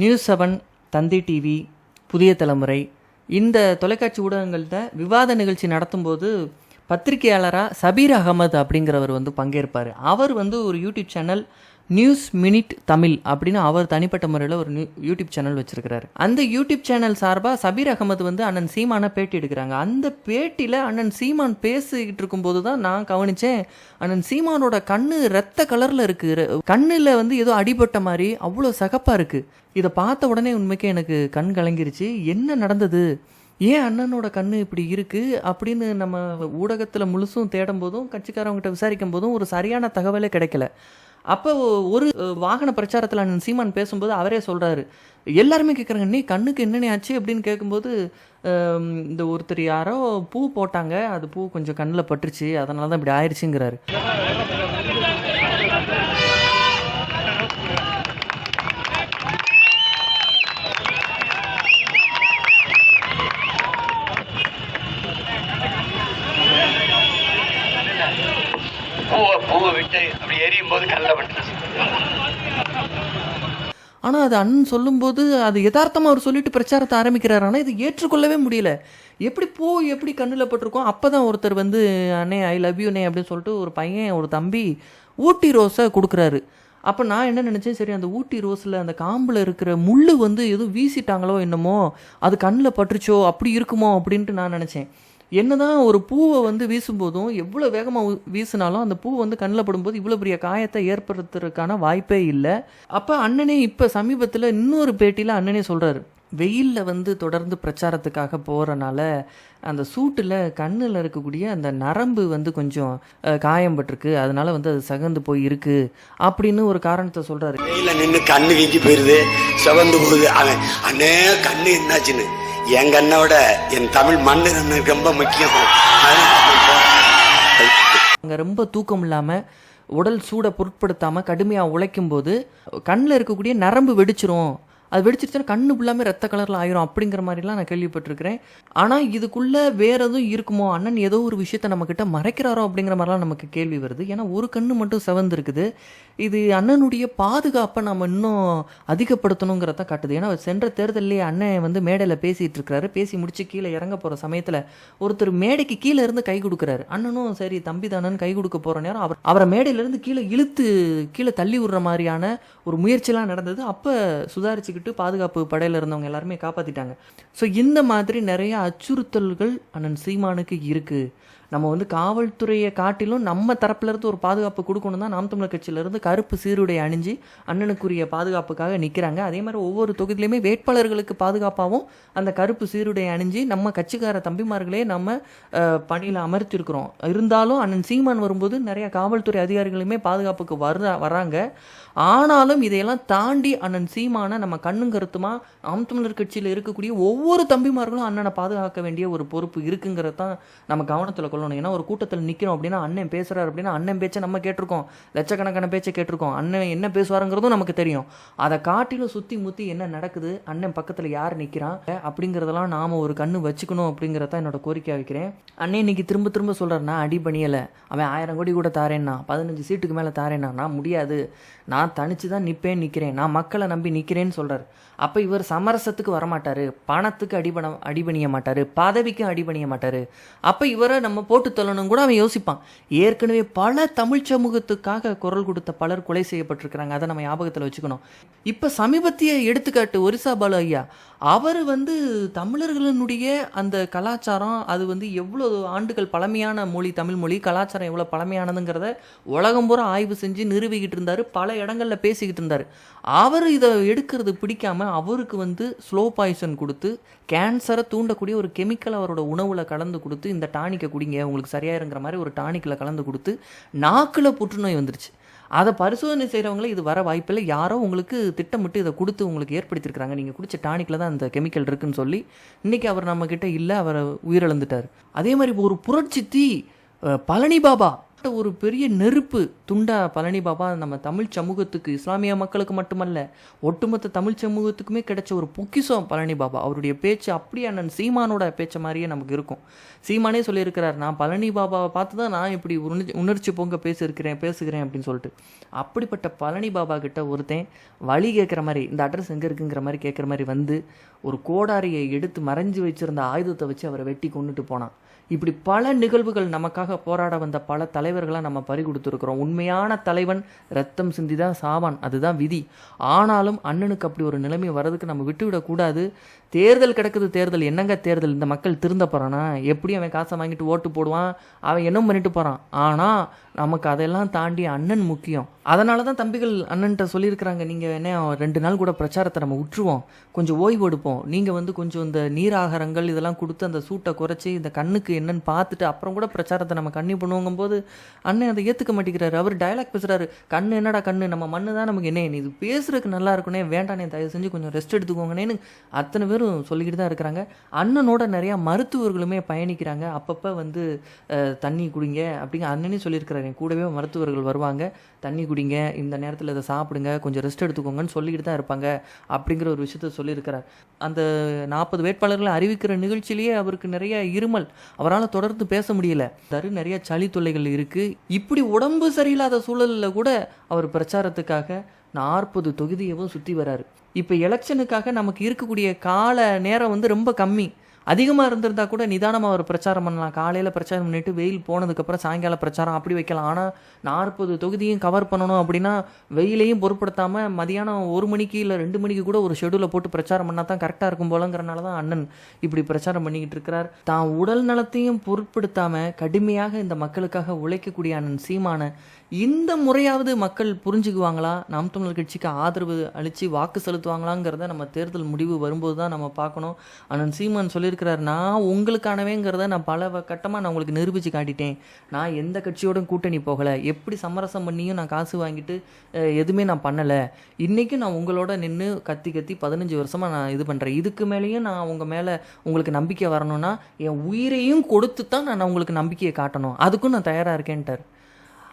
News seven தந்தி TV புதிய தலைமுறை. இந்த தொலைக்காட்சி ஊடகங்கள்கிட்ட விவாத நிகழ்ச்சி நடத்தும்போது பத்திரிகையாளராக சபீர் அகமது அப்படிங்கிறவர் வந்து பங்கேற்பார். அவர் வந்து ஒரு YouTube channel News Minute Tamil அப்படின்னு அவர் தனிப்பட்ட முறையில் ஒரு நியூ யூடியூப் சேனல் வச்சிருக்கிறாரு. அந்த யூடியூப் சேனல் சார்பாக சபீர் அகமது வந்து அண்ணன் சீமான பேட்டி எடுக்கிறாங்க. அந்த பேட்டியில் அண்ணன் சீமான் பேசிக்கிட்டு இருக்கும்போது தான் நான் கவனித்தேன் அண்ணன் சீமானோட கண்ணு ரத்த கலரில் இருக்குது கண்ணில் வந்து ஏதோ அடிபட்ட மாதிரி அவ்வளோ சகப்பாக இருக்குது இதை பார்த்த உடனே உண்மைக்கே எனக்கு கண் கலங்கிருச்சு. என்ன நடந்தது? ஏன் அண்ணனோட கண்ணு இப்படி இருக்கு? அப்படின்னு நம்ம ஊடகத்தில் முழுசும் தேடும் போதும் கட்சிக்காரவங்ககிட்ட விசாரிக்கும் போதும் ஒரு சரியான தகவலே கிடைக்கல. அப்போ ஒரு வாகன பிரச்சாரத்தில் அண்ணன் சீமான் பேசும்போது அவரே சொல்கிறாரு எல்லாருமே கேட்குறாங்க நீ கண்ணுக்கு என்னென்ன ஆச்சு? அப்படின்னு கேட்கும்போது இந்த ஒருத்தர் யாரோ பூ போட்டாங்க. அது பூ கொஞ்சம் கண்ணில் பட்டுருச்சு. அதனால தான் இப்படி ஆயிடுச்சுங்கிறாரு பூவை பூவை விட்டு அப்படி எரியும் போது கல்ல பட்டுருச்சு ஆனால் அது அண்ணன் சொல்லும்போது அது யதார்த்தமாக அவர் சொல்லிட்டு பிரச்சாரத்தை ஆரம்பிக்கிறார். ஆனால் இது ஏற்றுக்கொள்ளவே முடியல. எப்படி போ எப்படி கண்ணில் பட்டிருக்கோம்? அப்போ தான் ஒருத்தர் வந்து அண்ணே ஐ லவ் யூ அண்ணே அப்படின்னு சொல்லிட்டு ஒரு பையன் ஒரு தம்பி ஊட்டி ரோஸை கொடுக்குறாரு. அப்போ நான் என்ன நினச்சேன்? சரி அந்த ஊட்டி ரோஸில் அந்த காம்பில் இருக்கிற முள் வந்து எதுவும் வீசிட்டாங்களோ என்னமோ அது கண்ணில் பட்டுருச்சோ அப்படி இருக்குமோ அப்படின்ட்டு நான் நினச்சேன். என்னதான் ஒரு பூவை வந்து வீசும்போதும் எவ்வளோ வேகமாக வீசினாலும் அந்த பூ வந்து கண்ணில் படும்போது இவ்வளோ பெரிய காயத்தை ஏற்படுத்துறதுக்கான வாய்ப்பே இல்லை. அப்போ அண்ணனே இப்போ சமீபத்தில் இன்னொரு பேட்டியில் அண்ணனே சொல்கிறாரு வெயிலில் வந்து தொடர்ந்து பிரச்சாரத்துக்காக போகிறனால அந்த சூட்டில் கண்ணில் இருக்கக்கூடிய அந்த நரம்பு வந்து கொஞ்சம் காயம்பட்டிருக்கு. காயம் அதனால வந்து அது சகந்து போய் இருக்கு அப்படின்னு ஒரு காரணத்தை சொல்கிறாரு வெயிலில் நின்று கண்ணு வீங்கி போயிருது. சகந்து போகுது. அவன் அண்ணே கண்ணு என்னாச்சுன்னு. எங்க அண்ணோட என் தமிழ் மண்ணு ரொம்ப முக்கியம். அங்கே ரொம்ப தூக்கம் இல்லாமல் உடல் சூடை பொருட்படுத்தாமல் கடுமையாக உழைக்கும் போது கண்ணில் இருக்கக்கூடிய நரம்பு வெடிச்சிரும். அது வெடிச்சிருச்சுன்னா கண்ணு ஃபுல்லாமே ரத்த கலரில் ஆயிரும் அப்படிங்கிற மாதிரிலாம் நான் கேள்விப்பட்டிருக்கிறேன். ஆனால் இதுக்குள்ளே வேற எதுவும் இருக்குமோ? அண்ணன் ஏதோ ஒரு விஷயத்தை நம்மக்கிட்ட மறைக்கிறாரோ அப்படிங்கிற மாதிரிலாம் நமக்கு கேள்வி வருது. ஏன்னா ஒரு கண்ணு மட்டும் செவந்திருக்குது. இது அண்ணனுடைய பாதுகாப்பை நம்ம இன்னும் அதிகப்படுத்தணுங்கிறத காட்டுது. ஏன்னா சென்ற தேர்தலிலே அண்ணன் வந்து மேடையில் பேசிகிட்டு இருக்கிறாரு பேசி முடிச்சு கீழே இறங்க போகிற சமயத்தில் ஒருத்தர் மேடைக்கு கீழே இருந்து கை கொடுக்குறாரு. அண்ணனும் சரி தம்பி தானன்னு கை கொடுக்க போகிற நேரம் அவர் அவரை மேடையிலேருந்து கீழே இழுத்து கீழே தள்ளி விடுற மாதிரியான ஒரு முயற்சிலாம் நடந்தது. அப்போ சுதாரிச்சு வச்சுக்கிட்டு பாதுகாப்பு படையில் இருந்தவங்க எல்லாருமே காப்பாற்றிட்டாங்க ஸோ இந்த மாதிரி நிறைய அச்சுறுத்தல்கள் அண்ணன் சீமானுக்கு இருக்குது நம்ம வந்து காவல்துறையை காட்டிலும் நம்ம தரப்புல இருந்து ஒரு பாதுகாப்பு கொடுக்கணும் தான் நாம் தமிழர் கட்சியிலிருந்து கருப்பு சீருடை அணிஞ்சு அண்ணனுக்குரிய பாதுகாப்புக்காக நிற்கிறாங்க அதே மாதிரி ஒவ்வொரு தொகுதியிலையுமே வேட்பாளர்களுக்கு பாதுகாப்பாகவும் அந்த கருப்பு சீருடை அணிஞ்சு நம்ம கட்சிக்கார தம்பிமார்களே நம்ம பணியில் அமர்த்திருக்கிறோம். இருந்தாலும் அண்ணன் சீமான் வரும்போது நிறைய காவல்துறை அதிகாரிகளுமே பாதுகாப்புக்கு வர்ற வராங்க ஆனாலும் இதையெல்லாம் தாண்டி அண்ணன் சீமானை நம்ம கண்ணும் கருத்துமா நாம் தமிழர் கட்சியில் இருக்கக்கூடிய ஒவ்வொரு தம்பிமார்களும் அண்ணனை பாதுகாக்க வேண்டிய ஒரு பொறுப்பு இருக்குங்கிறது தான் நம்ம கவனத்தில் கொள்ளணும். ஏன்னா ஒரு கூட்டத்தில் நிற்கிறோம் அப்படின்னா அண்ணன் பேசுகிறார் அப்படின்னா அண்ணன் பேச்சை நம்ம கேட்டிருக்கோம். லட்சக்கணக்கான பேச்சை கேட்டிருக்கோம். அண்ணன் என்ன பேசுவாருங்கிறதும் நமக்கு தெரியும். அதை காட்டிலும் சுற்றி முற்றி என்ன நடக்குது? அண்ணன் பக்கத்தில் யார் நிற்கிறான் அப்படிங்கிறதெல்லாம் நாம் ஒரு கண்ணு வச்சுக்கணும் அப்படிங்கிறத என்னோட கோரிக்கையாக வைக்கிறேன். அண்ணன் இன்னைக்கு திரும்ப திரும்ப சொல்கிறார் நான் அடி பண்ணியலை அவன் ஆயிரம் கோடி கூட தாரேன்னா பதினஞ்சு சீட்டுக்கு மேலே தாரேன்னா நான் முடியாது. நான் தனிச்சு தான் நிற்பேன் நிற்கிறேன் நான் மக்களை நம்பி நிற்கிறேன்னு சொல்கிறார் அப்போ இவர் சமரசத்துக்கு வரமாட்டார். பணத்துக்கு அடிபண அடிபணிய மாட்டார். பதவிக்கும் அடிபணிய மாட்டார். அப்போ இவரை நம்ம போட்டு தள்ளணும் கூட அவன் யோசிப்பான். ஏற்கனவே பல தமிழ் சமூகத்துக்காக குரல் கொடுத்த பலர் கொலை செய்யப்பட்டிருக்கிறாங்க. அதை நம்ம ஞாபகத்தில் வச்சுக்கணும். இப்போ சமீபத்திய எடுத்துக்காட்டு ஒரிசா பாலு ஐயா. அவர் வந்து தமிழர்களினுடைய அந்த கலாச்சாரம் அது வந்து எவ்வளோ ஆண்டுகள் பழமையான மொழி தமிழ் மொழி கலாச்சாரம் எவ்வளோ பழமையானதுங்கிறத உலகம் பூரா ஆய்வு செஞ்சு நிறுவிக்கிட்டு இருந்தார் பல இடங்களில் பேசிக்கிட்டு இருந்தார். அவர் இதை எடுக்கிறது பிடிக்காமல் அவருக்கு வந்து ஸ்லோ பாய்சன் கொடுத்து கேன்சரை தூண்டக்கூடிய ஒரு கெமிக்கல் அவரோட உணவில் கலந்து கொடுத்து இந்த டானிக்கை குடிங்க உங்களுக்கு சரியாயிருங்கிற மாதிரி ஒரு டானிக்கில் கலந்து கொடுத்து நாக்கில் புற்றுநோய் வந்துருச்சு. அதை பரிசோதனை செய்கிறவங்களே இது வர வாய்ப்பில்லை. யாரோ உங்களுக்கு திட்டமிட்டு இதை கொடுத்து உங்களுக்கு ஏற்படுத்தியிருக்கிறாங்க. நீங்கள் குடிச்ச டானிக்கில் தான் அந்த கெமிக்கல் இருக்குன்னு சொல்லி இன்றைக்கி அவர் நம்மக்கிட்ட இல்லை அவரை உயிரிழந்துட்டார். அதே மாதிரி ஒரு புரட்சி தீ பழனி பாபா ஒரு பெரிய நெருப்பு. துண்டா பழனி பாபா நம்ம தமிழ் சமூகத்துக்கு இஸ்லாமிய மக்களுக்கு மட்டுமல்ல ஒட்டுமொத்த தமிழ் சமூகத்துக்குமே கிடைச்ச ஒரு பொக்கிஷம் பழனி பாபா. அவருடைய பேச்சு அப்படியே அண்ணன் சீமானோட பேச்ச மாதிரியே நமக்கு இருக்கும். சீமானே சொல்லியிருக்கிறார் நான் பழனி பாபாவை பார்த்து தான் நான் இப்படி உணர்ச்சி உணர்ச்சி பொங்க பேசியிருக்கிறேன் பேசுகிறேன் அப்படின்னு சொல்லிட்டு. அப்படிப்பட்ட பழனி பாபா கிட்ட ஒருத்தன் வழி கேட்குற மாதிரி இந்த அட்ரஸ் எங்கே இருக்குங்கிற மாதிரி கேட்குற மாதிரி வந்து ஒரு கோடாரியை எடுத்து மறைஞ்சு வச்சிருந்த ஆயுதத்தை வச்சு அவரை வெட்டி கொண்டுட்டு போனான். இப்படி பல நிகழ்வுகள் நமக்காக போராட வந்த பல தலை தலைவர்களாக நம்ம பறி கொடுத்துருக்குறோம். உண்மையான தலைவன் ரத்தம் சிந்தி தான் சாவான். அதுதான் விதி. ஆனாலும் அண்ணனுக்கு அப்படி ஒரு நிலைமை வர்றதுக்கு நம்ம விட்டுவிடக்கூடாது. தேர்தல் கிடக்குது தேர்தல். என்னங்க தேர்தல்? இந்த மக்கள் திருந்த போகிறானா எப்படி அவன் காசை வாங்கிட்டு ஓட்டு போடுவான். அவன் என்ன பண்ணிட்டு போகிறான் ஆனால் நமக்கு அதெல்லாம் தாண்டி அண்ணன் முக்கியம். அதனால தான் தம்பிகள் அண்ணன்ட்ட சொல்லியிருக்கிறாங்க நீங்கள் என்ன ரெண்டு நாள் கூட பிரச்சாரத்தை நம்ம விட்டுருவோம் கொஞ்சம் ஓய்வு எடுப்போம். நீங்கள் வந்து கொஞ்சம் இந்த நீராகாரங்கள் இதெல்லாம் கொடுத்து அந்த சூட்டை குறைச்சி இந்த கண்ணுக்கு என்னன்னு பார்த்துட்டு அப்புறம் கூட பிரச்சாரத்தை நம்ம கண்ணி பண்ணுவோங்கும் போது அண்ணன் அதை ஏற்றுக்க மாட்டேங்கிறாரு. அவர் டயலாக் பேசுகிறாரு கண்ணு என்னடா கண்ணு? நம்ம மண்ணு தான் நமக்கு என்ன இது பேசுறதுக்கு நல்லா இருக்குனே வேண்டானே தயவு செஞ்சு கொஞ்சம் ரெஸ்ட் எடுத்துக்கோங்கன்னு அத்தனை இவரும் சொல்லிக்கிட்டு தான் இருக்கிறாங்க. அண்ணனோட நிறையா மருத்துவர்களுமே பயணிக்கிறாங்க. அப்பப்போ வந்து தண்ணி குடிங்க அப்படிங்க அண்ணனே சொல்லியிருக்கிறாரு. என் கூடவே மருத்துவர்கள் வருவாங்க. தண்ணி குடிங்க இந்த நேரத்தில் இதை சாப்பிடுங்க கொஞ்சம் ரெஸ்ட் எடுத்துக்கோங்கன்னு சொல்லிக்கிட்டு தான் இருப்பாங்க அப்படிங்கிற ஒரு விஷயத்த சொல்லியிருக்கிறார். அந்த நாற்பது வேட்பாளர்களை அறிவிக்கிற நிகழ்ச்சியிலேயே அவருக்கு நிறைய இருமல். அவரால் தொடர்ந்து பேச முடியல. தரு நிறைய சளி தொல்லைகள் இருக்குது இப்படி உடம்பு சரியில்லாத சூழலில் கூட அவர் பிரச்சாரத்துக்காக நாற்பது தொகுதியவும் சுற்றி வராரு. இப்போ எலெக்ஷனுக்காக நமக்கு இருக்கக்கூடிய கால நேரம் வந்து ரொம்ப கம்மி. அதிகமாக இருந்திருந்தா கூட நிதானமாக ஒரு பிரச்சாரம் பண்ணலாம். காலையில் பிரச்சாரம் பண்ணிட்டு வெயில் போனதுக்கப்புறம் சாயங்காலம் பிரச்சாரம் அப்படி வைக்கலாம். ஆனால் நாற்பது தொகுதியும் கவர் பண்ணணும் அப்படின்னா வெயிலையும் பொருட்படுத்தாமல் மதியானம் ஒரு மணிக்கு இல்லை ரெண்டு மணிக்கு கூட ஒரு ஷெடியூலை போட்டு பிரச்சாரம் பண்ணால் தான் கரெக்டாக இருக்கும் போலங்கிறனால தான் அண்ணன் இப்படி பிரச்சாரம் பண்ணிக்கிட்டு இருக்கிறார். தான் உடல் நலத்தையும் பொருட்படுத்தாமல் கடுமையாக இந்த மக்களுக்காக உழைக்கக்கூடிய அண்ணன் சீமான இந்த முறையாவது மக்கள் புரிஞ்சுக்குவாங்களா? நாம் தமிழர் கட்சிக்கு ஆதரவு அளித்து வாக்கு செலுத்துவாங்களாங்கிறத நம்ம தேர்தல் முடிவு வரும்போது தான் நம்ம பார்க்கணும். அண்ணன் சீமான் சொல்லியிருக்கிறார் நான் உங்களுக்கானவேங்கிறத நான் பல வ- நான் உங்களுக்கு நிரூபித்து காட்டிட்டேன். நான் எந்த கட்சியோடும் கூட்டணி போகலை. எப்படி சமரசம் பண்ணியும் நான் காசு வாங்கிட்டு எதுவுமே நான் பண்ணலை. இன்றைக்கும் நான் உங்களோட நின்று கத்தி கத்தி பதினஞ்சு வருஷமாக நான் இது பண்ணுறேன் இதுக்கு மேலேயும் நான் உங்கள் மேலே உங்களுக்கு நம்பிக்கை வரணும்னா என் உயிரையும் கொடுத்து தான் நான் உங்களுக்கு நம்பிக்கையை காட்டணும். அதுக்கும் நான் தயாராக இருக்கேன்ட்டார்.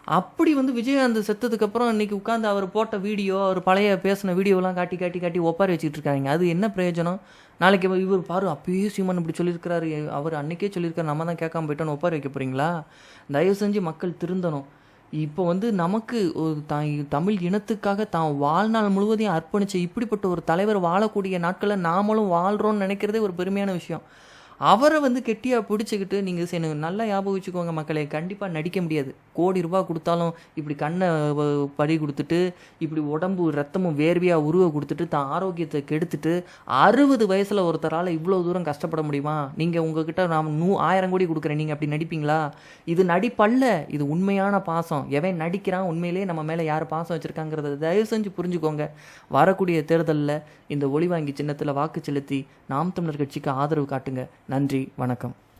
அப்படி வந்து விஜயகாந்த் செத்ததுக்கப்புறம் இன்றைக்கி இன்னைக்கு உட்காந்து அவர் போட்ட வீடியோ அவர் பழைய பேசின வீடியோலாம் காட்டி காட்டி காட்டி ஒப்பாரி வச்சுட்டு இருக்காங்க. அது என்ன பிரயோஜனம்? நாளைக்கு இவர் பாரு அப்பயே சீமான் இப்படி சொல்லியிருக்கிறாரு. அவர் அன்றைக்கே சொல்லியிருக்காரு நம்ம தான் கேட்காம போயிட்டோன்னு ஒப்பாரி வைக்க போகிறீங்களா தயவு செஞ்சு மக்கள் திருந்தணும். இப்போ வந்து நமக்கு ஒரு தமிழ் இனத்துக்காக தான் வாழ்நாள் முழுவதையும் அர்ப்பணித்த இப்படிப்பட்ட ஒரு தலைவர் வாழக்கூடிய நாட்களில் நாமளும் வாழ்கிறோம்னு நினைக்கிறதே ஒரு பெருமையான விஷயம். அவரை வந்து கெட்டியாக பிடிச்சிக்கிட்டு நீங்கள் நல்லா ஞாபகம் வச்சுக்கோங்க மக்களை. கண்டிப்பாக நடிக்க முடியாது. கோடி ரூபாய் கொடுத்தாலும் இப்படி கண்ணை படி கொடுத்துட்டு இப்படி உடம்பு ரத்தமும் வேர்வையாக உருவ கொடுத்துட்டு தான் ஆரோக்கியத்தை கெடுத்துட்டு அறுபது வயசில் ஒருத்தரால் இவ்வளோ தூரம் கஷ்டப்பட முடியுமா? நீங்கள் உங்ககிட்ட நான் நூ ஆயிரம் கோடி கொடுக்குறேன். நீங்கள் அப்படி நடிப்பீங்களா? இது நடிப்பல்ல. இது உண்மையான பாசம். எவன் நடிக்கிறான் உண்மையிலேயே நம்ம மேலே யார் பாசம் வச்சுருக்காங்கிறத தயவு செஞ்சு புரிஞ்சுக்கோங்க. வரக்கூடிய தேர்தலில் இந்த ஒளி வாங்கி சின்னத்தில் வாக்கு செலுத்தி நாம் தமிழர் கட்சிக்கு ஆதரவு காட்டுங்க. நன்றி. வணக்கம்.